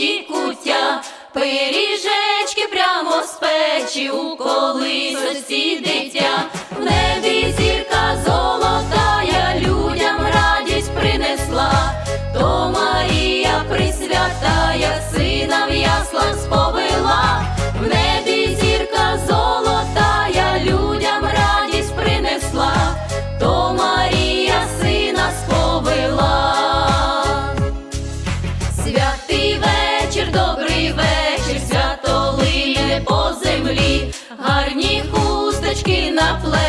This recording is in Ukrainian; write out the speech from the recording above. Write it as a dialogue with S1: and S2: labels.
S1: тікуття, пиріжечки прямо з печі у колись сусіди. Квіточки на плечі